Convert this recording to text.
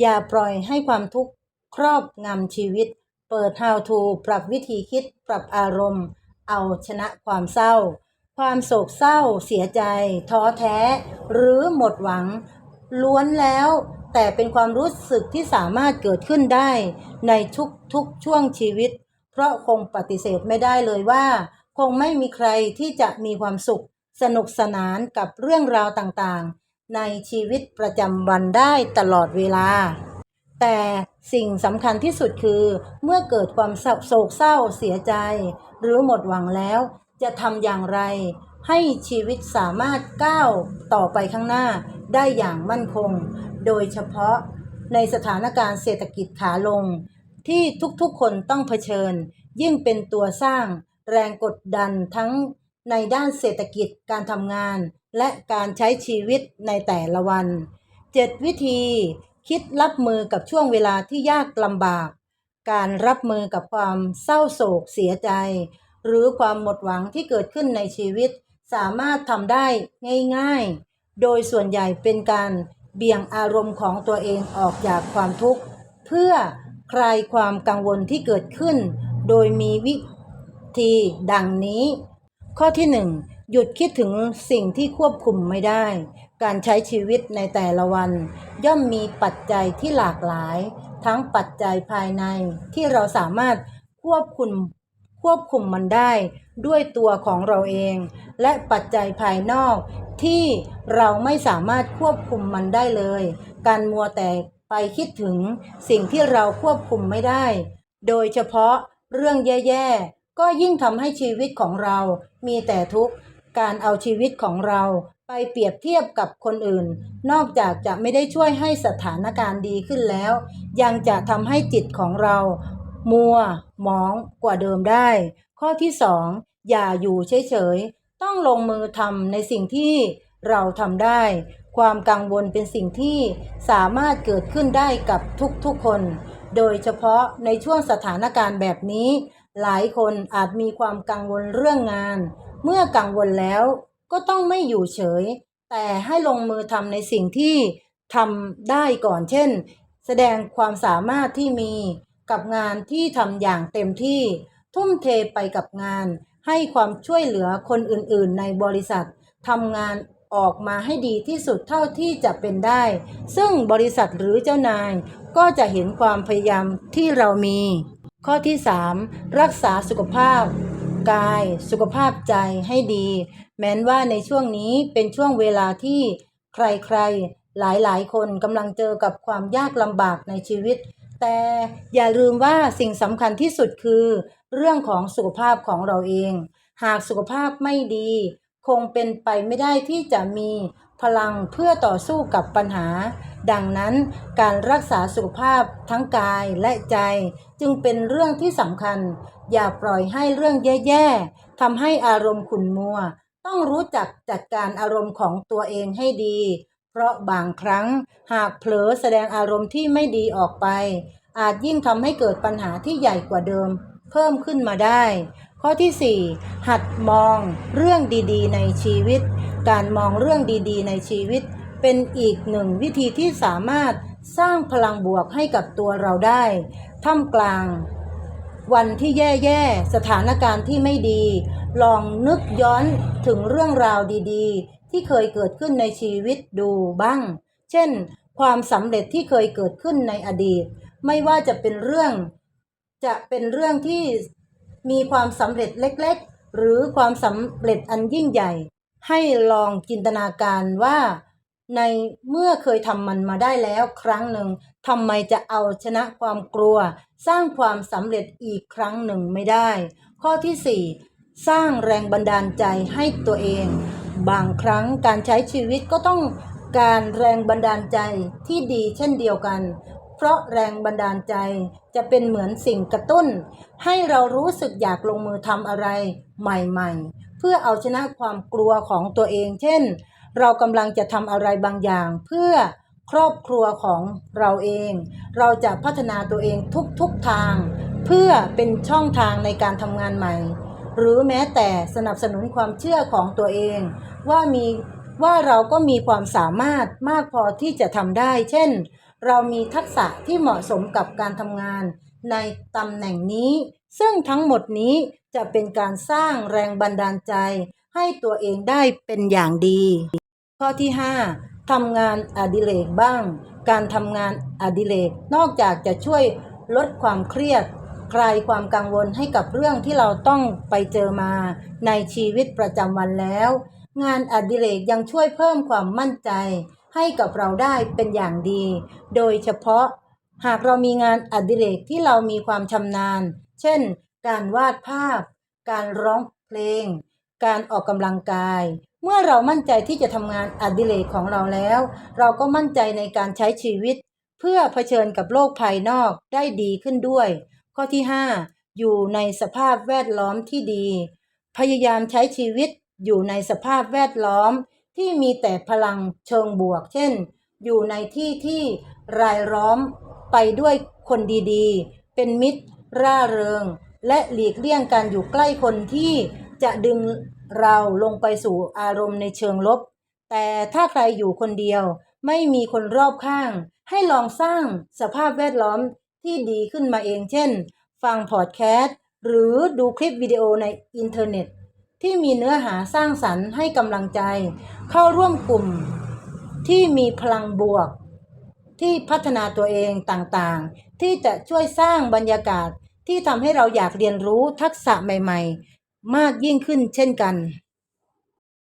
อย่าปล่อยให้ความทุกข์ครอบงำชีวิต เปิด How to ปรับวิธีคิดปรับอารมณ์ เอาชนะความเศร้า ความโศกเศร้า เสียใจ ท้อแท้ หรือหมดหวัง ล้วนแล้วแต่เป็นความรู้สึกที่สามารถเกิดขึ้นได้ ในทุกๆช่วงชีวิต เพราะคงปฏิเสธไม่ได้เลยว่า คงไม่มีใครที่จะมีความสุข สนุกสนานกับเรื่องราวต่างๆ ในชีวิตประจำวันได้ตลอดเวลา แต่สิ่งสำคัญที่สุดคือ เมื่อเกิดความโศกเศร้าเสียใจ หรือหมดหวังแล้ว จะทำอย่างไร ให้ชีวิตสามารถก้าวต่อไปข้างหน้าได้อย่างมั่นคง โดยเฉพาะในสถานการณ์เศรษฐกิจขาลง ที่ทุกๆคนต้องเผชิญ ยิ่งเป็นตัวสร้างแรงกดดันทั้งในด้านเศรษฐกิจการทำงาน และการใช้ชีวิตในแต่ละวัน 7 วิธีคิดรับมือกับช่วงเวลาที่ยากลำบาก การรับมือกับความเศร้าโศกเสียใจ หรือความหมดหวังที่เกิดขึ้นในชีวิต สามารถทำได้ง่าย ๆ โดยส่วนใหญ่เป็นการเบี่ยงอารมณ์ของตัวเองออกจากความทุกข์ เพื่อคลายความกังวลที่เกิดขึ้น โดยมีวิธีดังนี้ ข้อที่ 1 หยุดคิดถึงสิ่งที่ควบคุมไม่ได้ การใช้ชีวิตในแต่ละวัน ย่อมมีปัจจัยที่หลากหลาย ทั้งปัจจัยภายในที่เราสามารถควบคุมควบคุมมันได้ด้วยตัวของเราเอง และปัจจัยภายนอกที่เราไม่สามารถควบคุมมันได้เลย การมัวแต่ไปคิดถึงสิ่งที่เราควบคุมไม่ได้ โดยเฉพาะเรื่องแย่ๆ ก็ยิ่งทำให้ชีวิตของเรามีแต่ทุกข์ การเอาชีวิตของเราไปเปรียบเทียบกับคนอื่น นอกจากจะไม่ได้ช่วยให้สถานการณ์ดีขึ้นแล้ว ยังจะทำให้จิตของเรา มัว หมองกว่าเดิมได้ ข้อที่2อย่าอยู่เฉยๆ ต้องลงมือทำในสิ่งที่เราทำได้ ความกังวลเป็นสิ่งที่สามารถเกิดขึ้นได้กับทุกๆคน โดยเฉพาะในช่วงสถานการณ์แบบนี้ หลายคนอาจมีความกังวลเรื่องงาน เมื่อกังวลแล้วก็ต้องไม่อยู่เฉย แต่ให้ลงมือทำในสิ่งที่ทำได้ก่อน เช่น แสดงความสามารถที่มีกับงานที่ทำอย่างเต็มที่ ทุ่มเทไปกับงาน ให้ความช่วยเหลือคนอื่นๆ ในบริษัททำงานออกมาให้ดีที่สุดเท่าที่จะเป็นได้ ซึ่งบริษัทหรือเจ้านาย ก็จะเห็นความพยายามที่เรามี ข้อที่ 3 รักษาสุขภาพ กาย สุขภาพใจให้ดี แม้นว่าในช่วงนี้เป็นช่วงเวลาที่ใครๆ หลายๆ คนกำลังเจอกับความยากลำบากในชีวิต แต่อย่าลืมว่าสิ่งสำคัญที่สุดคือ เรื่องของสุขภาพของเราเอง หากสุขภาพไม่ดี คงเป็นไปไม่ได้ที่จะมี พลังเพื่อต่อสู้กับปัญหา ดังนั้นการรักษาสุขภาพทั้งกายและใจ จึงเป็นเรื่องที่สำคัญ อย่าปล่อยให้เรื่องแย่ๆทำให้อารมณ์ขุ่นมัว ต้องรู้จักจัดการอารมณ์ของตัวเองให้ดี เพราะบางครั้งหากเผลอแสดงอารมณ์ที่ไม่ดีออกไป อาจยิ่งทำให้เกิดปัญหาที่ใหญ่กว่าเดิม เพิ่มขึ้นมาได้ ข้อที่ 4 หัดมองเรื่องดีๆ ในชีวิต การมองเรื่องดีๆ ในชีวิต เป็นอีกหนึ่งวิธีที่สามารถสร้างพลังบวกให้กับตัวเราได้ ท่ามกลาง วันที่แย่ๆ สถานการณ์ที่ไม่ดี ลองนึกย้อนถึงเรื่องราวดีๆ ที่เคยเกิดขึ้นในชีวิตดูบ้าง เช่น ความสำเร็จที่เคยเกิดขึ้นในอดีต ไม่ว่าจะเป็นเรื่อง จะเป็นเรื่องที่มีความสำเร็จเล็กๆ หรือความสำเร็จอันยิ่งใหญ่ ให้ลองจินตนาการว่าในเมื่อเคยทำมันมาได้แล้วครั้งหนึ่งทำไมจะเอาชนะความกลัว สร้างความสำเร็จอีกครั้งหนึ่งไม่ได้ ข้อที่ 4 สร้างแรงบันดาลใจให้ตัวเอง บางครั้งการใช้ชีวิตก็ต้องการแรงบันดาลใจที่ดีเช่นเดียวกัน ราะแรงบันดาลใจ จะเป็นเหมือนสิ่งกระตุ้น ให้เรารู้สึกอยากลงมือทำอะไรใหม่ๆ เพื่อเอาชนะความกลัวของตัวเอง เช่น เรากำลังจะทำอะไรบางอย่าง เพื่อครอบครัวของเราเอง เราจะพัฒนาตัวเองทุกๆทาง เพื่อเป็นช่องทางในการทำงานใหม่ หรือแม้แต่สนับสนุนความเชื่อของตัวเอง ว่ามีว่าเราก็มีความสามารถมากพอที่จะทำได้ เช่น เรามีทักษะที่เหมาะสมกับการทำงาน ในตำแหน่งนี้ ซึ่งทั้งหมดนี้จะเป็นการสร้างแรงบันดาลใจ ให้ตัวเองได้เป็นอย่างดี ข้อที่ 5. ทำงานอดิเรกบ้าง การทำงานอดิเรกนอกจากจะช่วยลดความเครียด คลายความกังวลให้กับเรื่องที่เราต้องไปเจอมา ในชีวิตประจำวันแล้ว งานอดิเรกยังช่วยเพิ่มความมั่นใจ ให้กับเราได้เป็นอย่างดี โดยเฉพาะ หากเรามีงานอดิเรกที่เรามีความชำนาญ เช่น การวาดภาพ การร้องเพลง การออกกำลังกาย เมื่อเรามั่นใจที่จะทำงานอดิเรกของเราแล้ว เราก็มั่นใจในการใช้ชีวิต เพื่อเผชิญกับโลกภายนอกได้ดีขึ้นด้วย ข้อที่ 5 อยู่ในสภาพแวดล้อมที่ดี พยายามใช้ชีวิตอยู่ในสภาพแวดล้อม ที่มีแต่พลังเชิงบวก เช่น อยู่ในที่ที่รายล้อมไปด้วยคนดีๆ เป็นมิตร ร่าเริง และหลีกเลี่ยงการอยู่ใกล้คนที่จะดึงเราลงไปสู่อารมณ์ในเชิงลบ แต่ถ้าใครอยู่คนเดียว ไม่มีคนรอบข้าง ให้ลองสร้างสภาพแวดล้อมที่ดีขึ้นมาเอง เช่น ฟังพอดแคสต์ หรือดูคลิปวิดีโอในอินเทอร์เน็ต ที่มีเนื้อหาสร้างสรรค์ให้กำลังใจ เข้าร่วมกลุ่มที่มีพลังบวก ที่พัฒนาตัวเองต่างๆ ที่จะช่วยสร้างบรรยากาศที่ทำให้เราอยากเรียนรู้ทักษะใหม่ ๆ มากยิ่งขึ้นเช่นกัน